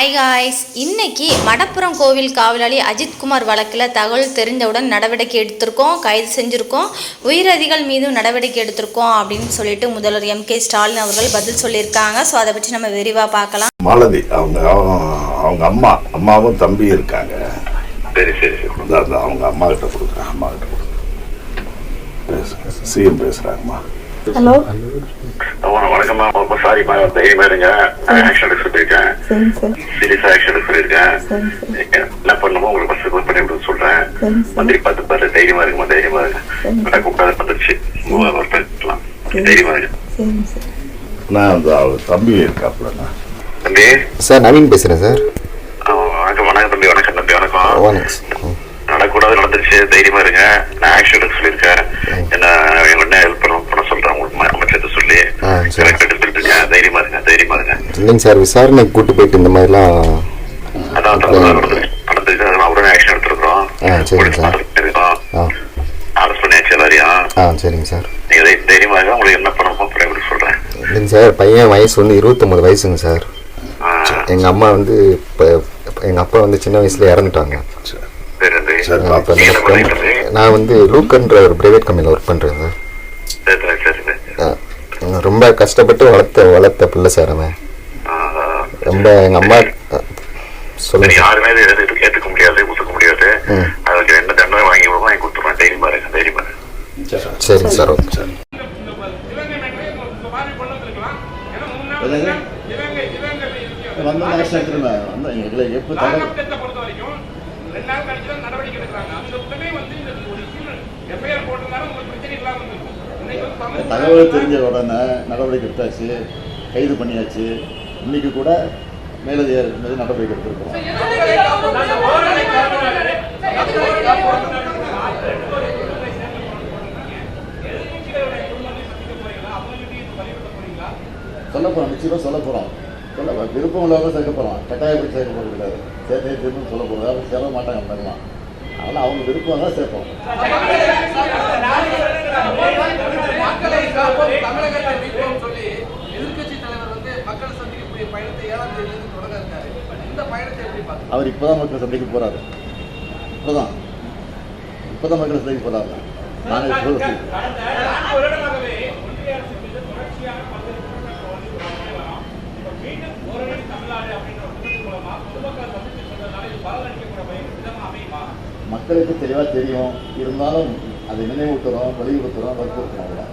Hi guys இன்னைக்கு மடப்புறம் கோவில் காவலாளி அஜித்குமார் வழக்கில் தகவல் தெரிந்தவுடன் நடவடிக்கை எடுத்திருக்கோம் கைது செஞ்சுருக்கோம் உயிரதிகள் மீதும் நடவடிக்கை எடுத்திருக்கோம் அப்படின்னு சொல்லிட்டு முதல்வர் எம். கே. ஸ்டாலின் அவர்கள் பதில் சொல்லியிருக்காங்க. ஸோ அதை பற்றி நம்ம விரிவாக பார்க்கலாம். மாலதி அவங்க அவங்க- அம்மா அம்மாவும் தம்பி இருக்காங்க. சரி சரி அவங்க அம்மா கிட்ட கொடுக்குறேன் அம்மா கிட்ட கொடுக்குறேன். சிஎம் பேசுகிறாங்கம்மா ஹலோ. வணக்கம்மா. ரொம்ப சாரிம்மா தைரியமா இருங்க ஆக்ஷன் எடுக்க சொல்லியிருக்கேன். சீரியஸா ஆக்ஷன் எடுக்க சொல்லியிருக்கேன். என்ன பண்ணணுமோ உங்களுக்கு ஃபர்ஸ்ட் பண்ணி விட சொல்றேன். மந்திரி பார்த்து பாரு தைரியமா இருக்குமா தைரியமா இருக்கு கூப்பிடாத வந்துருச்சு ஒர்க் பண்ணிக்கலாம் தைரியமா இருக்கு சார் நான் அந்த தம்பி இருக்காப்புலண்ணா. தம்பி? சார் நவீன் பேசுகிறேன் சார். வணக்கம் வணக்கம் தம்பி வணக்கம் தம்பி வணக்கம். வணக்கம் நடக்கூடாது நடந்துருச்சு. தைரியமா இருங்க. நான் ஆக்ஷன் எடுக்க சொல்லியிருக்கேன். என்ன என்ன ஹெல்ப் பண்ண பண்ண சொல்றேன் உங்களுக்கு ம- அமைச்சர்கிட்ட சொல்லி ஆ, சரி. கரெக்ட் எடுத்துட்டு இருக்கேன் தைரியமா இருங்க தைரியமா இருங்க இல்லைங்க சார் விசாரணைக்கு கூட்டு போயிட்டு இந்த மாதிரிலாம் அதான் நடந்துச்சு. உடனே ஆக்ஷன் எடுத்துருக்கோம் ஆ, சரிங்க சார். அரெஸ்ட் பண்ணியாச்சு எல்லாரையும். ஆ சரிங்க சார். நீங்க தை- தைரியமா இருங்க உங்களுக்கு என்ன பண்ணணுமோ அப்புறம் எப்படி சொல்றேன். இல்லைங்க சார் பையன் வயசு வந்து இருபத்தொம்பது வயசுங்க சார். எங்கள் அம்மா வந்து இப்போ எங்கள் அப்பா வந்து சின்ன வயசுல இறந்துட்டாங்க? நான் வந்து லூக்கன்ற ஒரு ப்ரைவேட் கம்பெனியில் ஒர்க் பண்ணுறேன் சார் சரி தம்பி, சரி தம்பி. ஆ, ரொம்ப கஷ்டப்பட்டு வளர்த்த வளர்த்த பிள்ளை சார் அவன். ரொம்ப எங்கள் அம்மா சரி, சொல்லுங்க சார் யாருமே ஏத்துக்க முடியாது ஒத்துக்க முடியாது. அதுக்கு என்ன தண்டனை வாங்கி விடுவோம் வாங்கி கொடுத்துருவேன் தைரியமா இருங்க தைரியமா இருங்க சரிங்க சார் ஓகே சரி. வந்து ஆக்ஷன் எடுத்துருவேன் வந்து எங்களை எப்போ தடவை மாவட்டத்தை பொறுத்த வரைக்கும் ரெண்டு நாள் கழிச்சு தான் நடவடிக்கை எடுக்கிறாங்க அந்த உடனே வந்து இந்த ஒரு எஃப்ஐஆர் போட்டிருந்தாலும் உங்களுக்கு பிரச்சனை இல்லாம இருந்திருக்கும் இன்னைக்கு வந்து சமூக தகவல் தெரிஞ்ச உடனே நடவடிக்கை எடுத்தாச்சு கைது பண்ணியாச்சு. இன்னைக்கு கூட மேலதிகாரி மீது நடவடிக்கை எடுத்திருக்கிறோம். சொல்ல போகிறோம் நிச்சயமாக சொல்ல போகிறோம் சொல்ல விருப்பம் இல்லாமல் சேர்க்க போகிறோம் கட்டாயப்படி சேர்க்க போகிறது கிடையாது. சேர்த்தே திரும்ப சொல்ல போகிறோம் சேர மாட்டாங்க பண்ணலாம் அதனால் அவங்க விருப்பம் தான் சேர்ப்போம். மக்கள் சந்திக்கக்கூடிய பயணத்தை ஏழாம் தேதியிலிருந்து தொடங்க இருக்காரு இந்த பயணத்தை எப்படி பார்த்து அவர் இப்போ தான் மக்களை சந்திக்க போகிறாரு இப்போ தான் இப்போ தான் மக்களை சந்திக்க விதமா அமையுமா மக்களுக்கு தெளிவாக தெரியும். இருந்தாலும் அதை நினைவூட்டுறோம் வலியுறுத்துறோம் வற்புறுத்துறோம்.